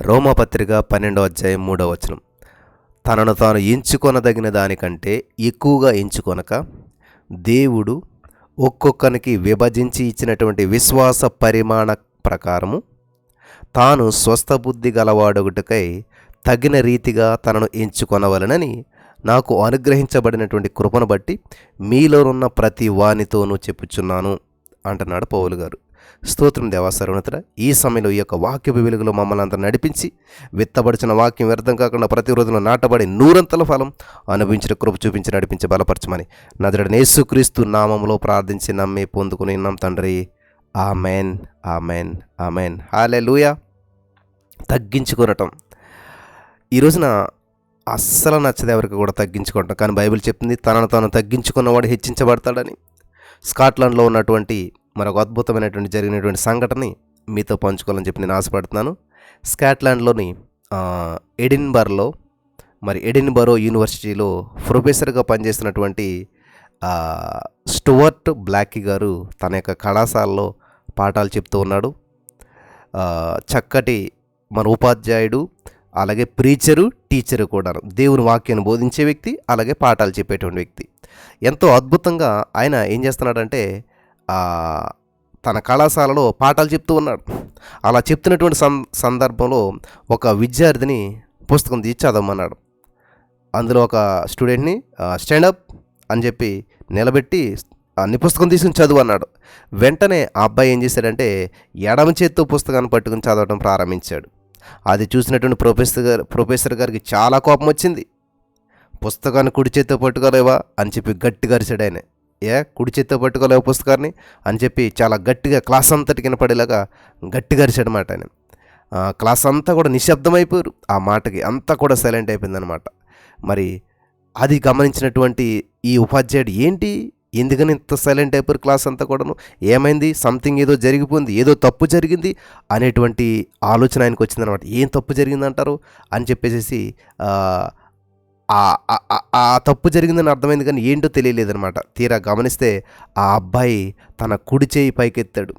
రోమపత్రిక పన్నెండవ అధ్యాయం మూడవ వచనం. తనను తాను ఎంచుకొనదగిన దానికంటే ఎక్కువగా ఎంచుకొనక దేవుడు ఒక్కొక్కనికి విభజించి ఇచ్చినటువంటి విశ్వాస పరిమాణ ప్రకారము తాను స్వస్థ బుద్ధి గలవాడొకటికై తగిన రీతిగా తనను ఎంచుకొనవలనని నాకు అనుగ్రహించబడినటువంటి కృపను బట్టి మీలోనున్న ప్రతి వానితోనూ చెప్పుచున్నాను అంటున్నాడు పౌలు గారు. స్తోత్రం దేవా ఈ సమయంలో ఈ యొక్క వాక్యపు వెలుగులో మమ్మల్ని అంతా నడిపించి విత్తబడిచిన వాక్యం వ్యర్థం కాకుండా ప్రతి రోజున నాటబడి నూరంతల ఫలం అనుభవించిన కృప చూపించి నడిపించి బలపరచమని నదుడు నేసుక్రీస్తు నామంలో ప్రార్థించి నమ్మి పొందుకుని ఉన్నాం తండ్రి. Amen amen amen. హాలే లూయా తగ్గించుకొనటం. ఈ రోజున అస్సలు నచ్చదు ఎవరికి కూడా తగ్గించుకోవటం. కానీ బైబిల్ చెప్తుంది తనను తాను తగ్గించుకున్నవాడు హెచ్చించబడతాడని. స్కాట్లాండ్లో ఉన్నటువంటి మరొక అద్భుతమైనటువంటి జరిగినటువంటి సంఘటనని మీతో పంచుకోవాలని చెప్పి నేను ఆశపడుతున్నాను. స్కాట్లాండ్లోని ఎడిన్బర్లో మరి ఎడిన్బరో యూనివర్సిటీలో ప్రొఫెసర్గా పనిచేస్తున్నటువంటి స్టువర్ట్ బ్లాకీ గారు తన యొక్క కళాశాలలో పాఠాలు చెప్తూ ఉన్నాడు. చక్కటి మన ఉపాధ్యాయుడు అలాగే ప్రీచరు టీచరు కూడా దేవుని వాక్యాన్ని బోధించే వ్యక్తి అలాగే పాఠాలు చెప్పేటువంటి వ్యక్తి. ఎంతో అద్భుతంగా ఆయన ఏం చేస్తున్నాడంటే తన కళాశాలలో పాఠాలు చెప్తూ ఉన్నాడు. అలా చెప్తున్నటువంటి సం సందర్భంలో ఒక విద్యార్థిని పుస్తకం తీసి చదవమన్నాడు. అందులో ఒక స్టూడెంట్ని స్టాండప్ అని చెప్పి నిలబెట్టి అన్ని పుస్తకం తీసుకుని చదువు అన్నాడు. వెంటనే ఆ అబ్బాయి ఏం చేశాడంటే ఎడమ చేత్తో పుస్తకాన్ని పట్టుకుని చదవడం ప్రారంభించాడు. అది చూసినటువంటి ప్రొఫెసర్ గారు ప్రొఫెసర్ గారికి చాలా కోపం వచ్చింది. పుస్తకాన్ని కుడి చేత్తో పట్టుకోలేవా? అని చెప్పి గట్టిగా అరిచాడు ఆయన. ఏ కుడి చేత్తో పట్టుకోలేవు పుస్తకాన్ని అని చెప్పి చాలా గట్టిగా క్లాస్ అంతటి వినపడేలాగా గట్టిగా అరిచాడనమాట ఆయన. క్లాస్ అంతా కూడా నిశ్శబ్దమైపోయారు. ఆ మాటకి అంతా కూడా సైలెంట్ అయిపోయిందనమాట మరి అది గమనించినటువంటి ఈ ఉపాధ్యాయుడు ఏంటి? ఎందుకని ఇంత సైలెంట్ అయిపోయారు క్లాస్ అంతా కూడాను? ఏమైంది? సంథింగ్ ఏదో జరిగిపోయింది ఏదో తప్పు జరిగింది అనేటువంటి ఆలోచన ఆయనకు వచ్చిందనమాట ఏం తప్పు జరిగిందంటారు? అని చెప్పేసి ఆ, తప్పు జరిగిందని అర్థమైంది కానీ ఏంటో తెలియలేదనమాట తీరా గమనిస్తే ఆ అబ్బాయి తన కుడి చేయి పైకెత్తాడు.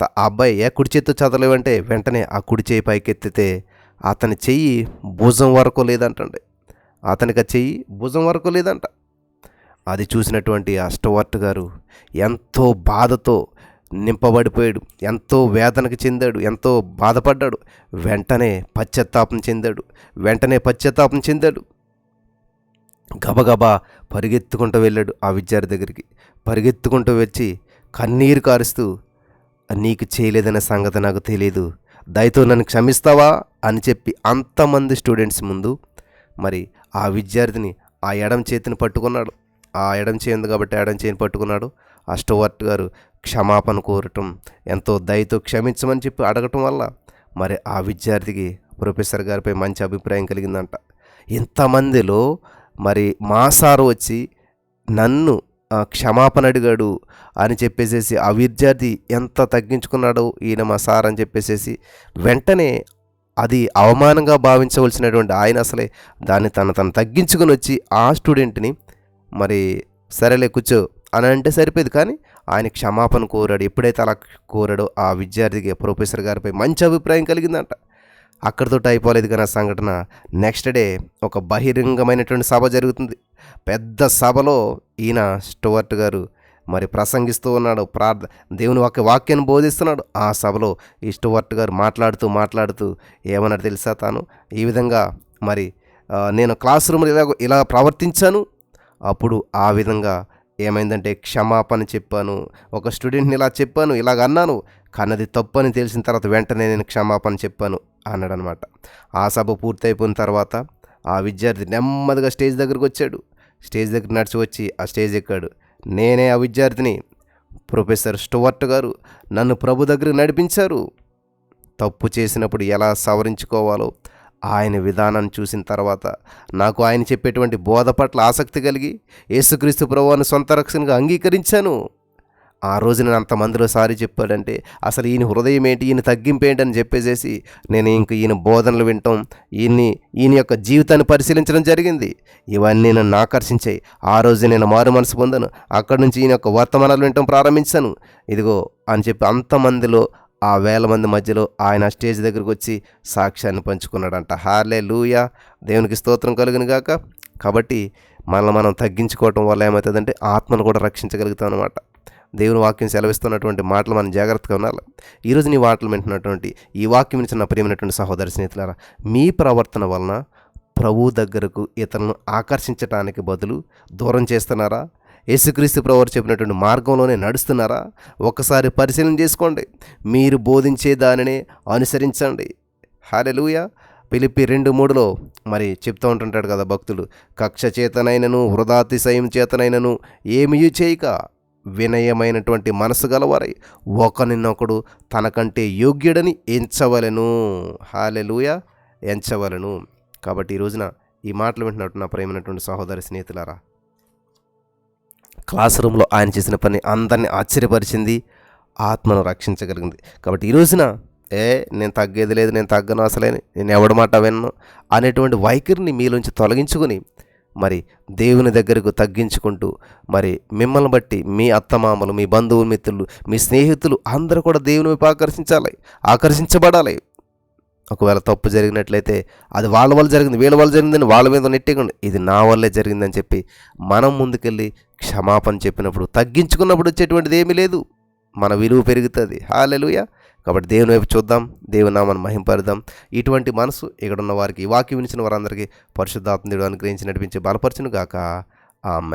త- ఆ అబ్బాయి ఏ కుడి చేత్తో చదవలేవంటే వెంటనే ఆ కుడి చేయి పైకెత్తితే అతని చెయ్యి భుజం వరకు లేదంటండి. అతనికి ఆ చెయ్యి భుజం వరకు లేదంట. అది చూసినటువంటి ఆ స్టోవర్ట్ గారు ఎంతో బాధతో నింపబడిపోయాడు. ఎంతో వేదనకు చెందాడు. ఎంతో బాధపడ్డాడు. వెంటనే పశ్చాత్తాపం చెందాడు. వెంటనే పశ్చాత్తాపం చెందాడు. గబగబా పరిగెత్తుకుంటూ వెళ్ళాడు ఆ విద్యార్థి దగ్గరికి. పరిగెత్తుకుంటూ వచ్చి కన్నీరు కారుస్తూ నీకు చేయలేదనే సంగతి నాకు తెలియదు దయతో నన్ను క్షమిస్తావా? అని చెప్పి అంతమంది స్టూడెంట్స్ ముందు మరి ఆ విద్యార్థిని ఆ ఎడం చేతిని పట్టుకున్నాడు. ఆ ఎడం చేయింది కాబట్టి ఎడం చేయిని పట్టుకున్నాడు. ఆ స్టోవర్ట్ గారు క్షమాపణ కోరటం ఎంతో దయతో క్షమించమని చెప్పి అడగటం వల్ల మరి ఆ విద్యార్థికి ప్రొఫెసర్ గారిపై మంచి అభిప్రాయం కలిగిందంట. ఇంతమందిలో మరి మా సారు వచ్చి నన్ను క్షమాపణ అడిగాడు అని చెప్పేసేసి ఆ విద్యార్థి ఎంత తగ్గించుకున్నాడో ఈయన మా సార్ అని చెప్పేసేసి వెంటనే అది అవమానంగా భావించవలసినటువంటి ఆయన అసలే దాన్ని తను తను తగ్గించుకొని వచ్చి ఆ స్టూడెంట్ని మరి సరేలే కూర్చో అని అంటే సరిపోయేది కానీ ఆయన క్షమాపణ కోరాడు. ఎప్పుడైతే అలా కోరాడో ఆ విద్యార్థికి ప్రొఫెసర్ గారిపై మంచి అభిప్రాయం కలిగిందంట. అక్కడితో అయిపోలేదు కానీ ఆ సంఘటన నెక్స్ట్ డే ఒక బహిరంగమైనటువంటి సభ జరుగుతుంది. పెద్ద సభలో ఈయన స్టువర్ట్ గారు మరి ప్రసంగిస్తూ ఉన్నాడు ప్రార్థ దేవుని వాక్య వాక్యాన్ని బోధిస్తున్నాడు. ఆ సభలో ఈ స్టువర్ట్ గారు మాట్లాడుతూ మాట్లాడుతూ ఏమన్నాడు తెలుసా తాను? ఈ విధంగా మరి నేను క్లాస్ రూమ్లో ఇలా ఇలా ప్రవర్తించాను. అప్పుడు ఆ విధంగా ఏమైందంటే క్షమాపణ చెప్పాను. ఒక స్టూడెంట్ని ఇలా చెప్పాను ఇలాగ అన్నాను. కానీ అది తప్పు అని తెలిసిన తర్వాత వెంటనే నేను క్షమాపణ చెప్పాను అన్నాడు అనమాట ఆ సభ పూర్తయిపోయిన తర్వాత ఆ విద్యార్థి నెమ్మదిగా స్టేజ్ దగ్గరకు వచ్చాడు. స్టేజ్ దగ్గర నడిచి వచ్చి ఆ స్టేజ్ ఎక్కాడు. నేనే ఆ విద్యార్థిని ప్రొఫెసర్ స్టువర్ట్ గారు నన్ను ప్రభు దగ్గర నడిపించారు. తప్పు చేసినప్పుడు ఎలా సవరించుకోవాలో ఆయన విధానాన్ని చూసిన తర్వాత నాకు ఆయన చెప్పేటువంటి బోధ పట్ల ఆసక్తి కలిగి యేసుక్రీస్తు ప్రభువాన్ని సొంత రక్షణగా అంగీకరించాను. ఆ రోజు నేను అంతమందిలో సారి చెప్పాడంటే అసలు ఈయన హృదయం ఏంటి? ఈయన తగ్గింపు ఏంటి? అని చెప్పేసేసి నేను ఇంక ఈయన బోధనలు వినటం ఈయన్ని ఈయన యొక్క జీవితాన్ని పరిశీలించడం జరిగింది. ఇవన్నీ నన్ను ఆకర్షించాయి. ఆ రోజు నేను మారు మనసు పొందాను. అక్కడి నుంచి ఈయన యొక్క వర్తమానాలు వినటం ప్రారంభించాను. ఇదిగో అని చెప్పి అంతమందిలో ఆ వేల మంది మధ్యలో ఆయన స్టేజ్ దగ్గరకు వచ్చి సాక్ష్యాన్ని పంచుకున్నాడంట. హార్లే లూయా దేవునికి స్తోత్రం కలుగును గాక. కాబట్టి మనల్ని మనం తగ్గించుకోవటం వల్ల ఏమవుతుందంటే ఆత్మను కూడా రక్షించగలుగుతాం అనమాట దేవుని వాక్యం సెలవిస్తున్నటువంటి మాటలు మనం జాగ్రత్తగా ఉండాలి. ఈరోజు నీ మాటలు వింటున్నటువంటి ఈ వాక్యం నుంచి నా ప్రియమైనటువంటి సహోదరి స్నేహితులారా మీ ప్రవర్తన వలన ప్రభు దగ్గరకు ఇతరులను ఆకర్షించటానికి బదులు దూరం చేస్తున్నారా? యేసుక్రీస్తు ప్రవర్ చెప్పినటువంటి మార్గంలోనే నడుస్తున్నారా? ఒకసారి పరిశీలన చేసుకోండి. మీరు బోధించే దానిని అనుసరించండి. హాలెలూయ పిలిపి రెండు మూడులో మరి చెప్తూ ఉంటుంటాడు కదా భక్తులు కక్ష చేతనైనను హృదాతిశయం చేతనైనను ఏమీ చేయక వినయమైనటువంటి మనసు గలవారై ఒకరినొకడు తనకంటే యోగ్యుడని ఎంచవలెను. హాలెలూయ! ఎంచవలను. కాబట్టి ఈ రోజున ఈ మాటలు వింటున్నట్టు నా ప్రేమైనటువంటి సహోదరి స్నేహితులారా క్లాస్ రూమ్లో ఆయన చేసిన పని అందరినీ ఆశ్చర్యపరిచింది ఆత్మను రక్షించగలిగింది. కాబట్టి ఈ రోజున ఏ నేను తగ్గేది లేదు నేను తగ్గను అసలే నేను ఎవడ మాట విన్ను అనేటువంటి వైఖరిని మీలోంచి తొలగించుకొని మరి దేవుని దగ్గరకు తగ్గించుకుంటూ మరి మిమ్మల్ని బట్టి మీ అత్తమామలు మీ బంధువులు మిత్రులు మీ స్నేహితులు అందరూ కూడా దేవుని వైపు ఆకర్షించాలి ఆకర్షించబడాలి. ఒకవేళ తప్పు జరిగినట్లయితే అది వాళ్ళ వల్ల జరిగింది వీళ్ళ వల్ల జరిగిందని వాళ్ళ మీద నెట్టేకండి ఇది నా వల్లే జరిగిందని చెప్పి మనం ముందుకెళ్ళి క్షమాపణ చెప్పినప్పుడు తగ్గించుకున్నప్పుడు వచ్చేటువంటిది ఏమీ లేదు. మన విలువ పెరుగుతుంది. హాలెలుయా. కాబట్టి దేవుని వైపు చూద్దాం దేవుని నామాన్ని మహింపరుద్దాం. ఇటువంటి మనసు ఇక్కడ ఉన్న వారికి వాక్యం వినిచిన వారందరికీ పరిశుద్ధాత్మ దేవుడు అనుగ్రహించి నడిపించి బలపరచును గాక ఆమె